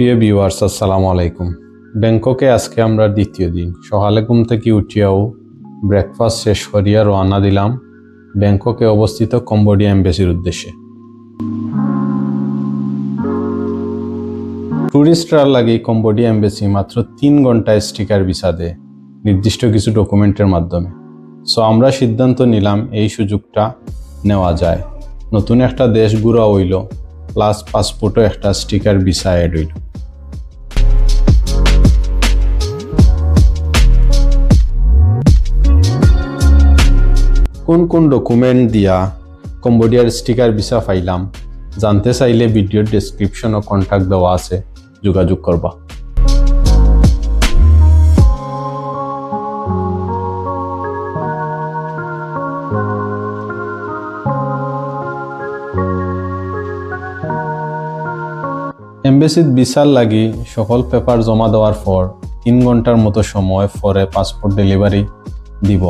প্রিয় ভিউয়ার্স আসসালামু আলাইকুম। ব্যাংককে আজকে আমরা দ্বিতীয় দিন। সকালে ঘুম থেকে উঠিয়াও ব্রেকফাস্ট শেষ করিয়া রওনা দিলাম ব্যাংককে অবস্থিত কম্বোডিয়া এম্বাসির উদ্দেশ্যে। ট্যুরিস্টরা লাগে কম্বোডিয়া এম্বাসি মাত্র তিন ঘন্টায় স্টিকার ভিসা দেয় নির্দিষ্ট কিছু ডকুমেন্টের মাধ্যমে। সো আমরা সিদ্ধান্ত নিলাম এই সুযোগটা নেওয়া যায়। নতুন একটা দেশ ঘুরা হইল প্লাস পাসপোর্টও একটা স্টিকার ভিসা অ্যাড হইল কোন কোন ডকুমেন্ট দিয়া কম্বোডিয়ার স্টিকার ভিসা পাইলাম জানতে চাইলে ভিডিওর ডেসক্রিপশন ও কন্ট্যাক্ট দেওয়া আছে, যোগাযোগ করবা এমবেসিত বিশাল লাগি সকল পেপার জমা দেওয়ার পর তিন ঘণ্টার মতো সময় পরে পাসপোর্ট ডেলিভারি দিব।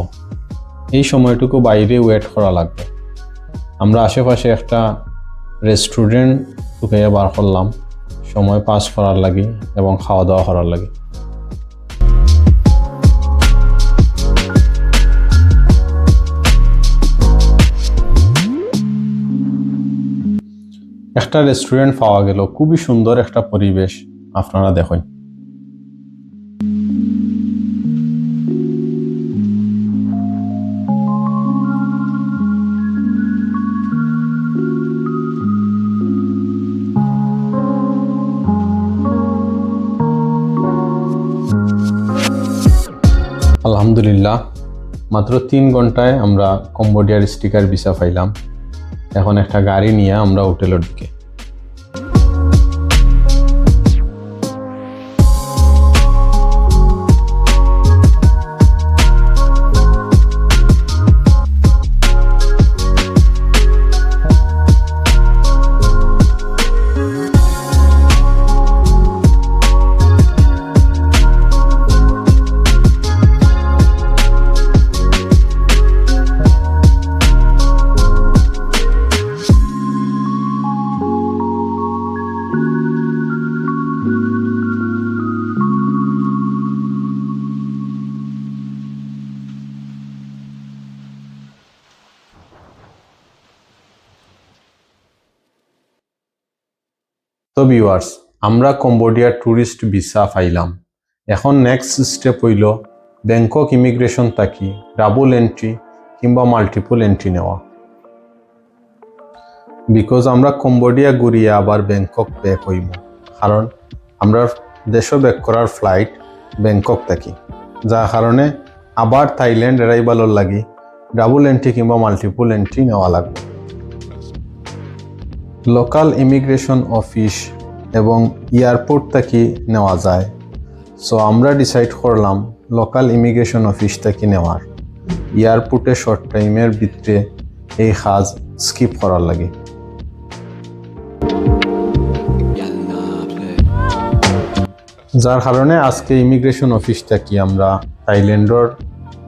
এই সময়টুকু বাইরে ওয়েট করা লাগবে। আমরা আশেপাশে একটা রেস্টুরেন্ট ঢুকাইয়া বার করলাম, সময় পাস করার লাগে এবং খাওয়া দাওয়া করার লাগে। একটা রেস্টুরেন্ট পাওয়া গেল, খুবই সুন্দর একটা পরিবেশ, আপনারা দেখুন। আলহামদুলিল্লাহ, মাত্র তিন ঘন্টায় আমরা কম্বোডিয়ার স্টিকার ভিসা পাইলাম। এখন একটা গাড়ি নিয়ে আমরা হোটেলের দিকে। তো ভিউয়ার্স আমরা কম্বোডিয়ার ট্যুরিস্ট ভিসা পাইলাম। এখন নেক্সট স্টেপ হইল ব্যাংকক ইমিগ্রেশন থাকি ডাবল এন্ট্রি কিংবা মাল্টিপল এন্ট্রি নেওয়া। বিকজ আমরা কম্বোডিয়া ঘুরিয়ে আবার ব্যাংকক ব্যাক হইব কারণ আমরা দেশও ব্যাক করার ফ্লাইট ব্যাংকক থাকি। যার কারণে আবার থাইল্যান্ড এরাইবালোর লাগি ডাবল এন্ট্রি কিংবা মাল্টিপল এন্ট্রি নেওয়া লাগবে। লোকাল ইমিগ্রেশন অফিস এবং এয়ারপোর্ট থেকে নেওয়া যায়। সো আমরা ডিসাইড করলাম লোকাল ইমিগ্রেশন অফিস থেকে নেওয়ার। এয়ারপোর্টে শর্ট টাইমের ভিতরে এই কাজ স্কিপ করার লাগে। যার কারণে আজকে ইমিগ্রেশন অফিস থেকে আমরা থাইল্যান্ডর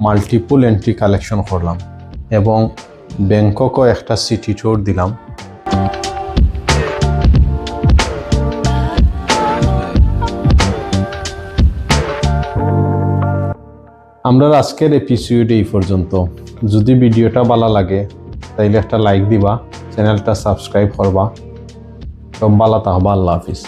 মাল্টিপল এন্ট্রি কালেকশন করলাম এবং ব্যাংককও একটা সিটি ট্যুর দিলাম। আমরা আজকের এপিসোড এই পর্যন্ত। যদি ভিডিওটা ভালো লাগে, তাইলে একটা লাইক দিবা, চ্যানেলটা সাবস্ক্রাইব করবা। সব ভালো তাহবা আল্লাহ হাফিজ।